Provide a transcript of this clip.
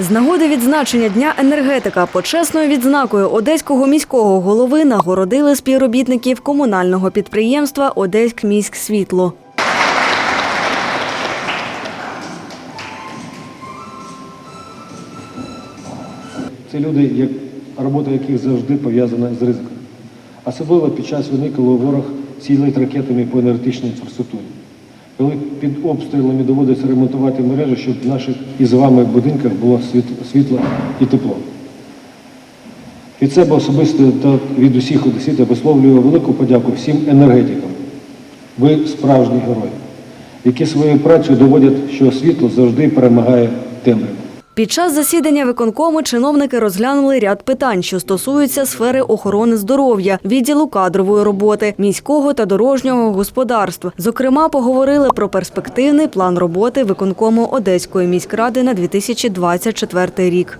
З нагоди відзначення Дня енергетика почесною відзнакою одеського міського голови нагородили співробітників комунального підприємства «Одеськміськсвітло». Це люди, робота яких завжди пов'язана з ризиком. Особливо під час війни, коли ворог цілить ракетами по енергетичній інфраструктурі. Коли під обстрілами доводиться ремонтувати мережі, щоб в наших із вами будинках було світло і тепло. Від себе особисто та від усіх одеситів висловлюю велику подяку всім енергетикам. Ви справжні герої, які своєю працею доводять, що світло завжди перемагає темряву. Під час засідання виконкому чиновники розглянули ряд питань, що стосуються сфери охорони здоров'я, відділу кадрової роботи, міського та дорожнього господарства. Зокрема, поговорили про перспективний план роботи виконкому Одеської міськради на 2024 рік.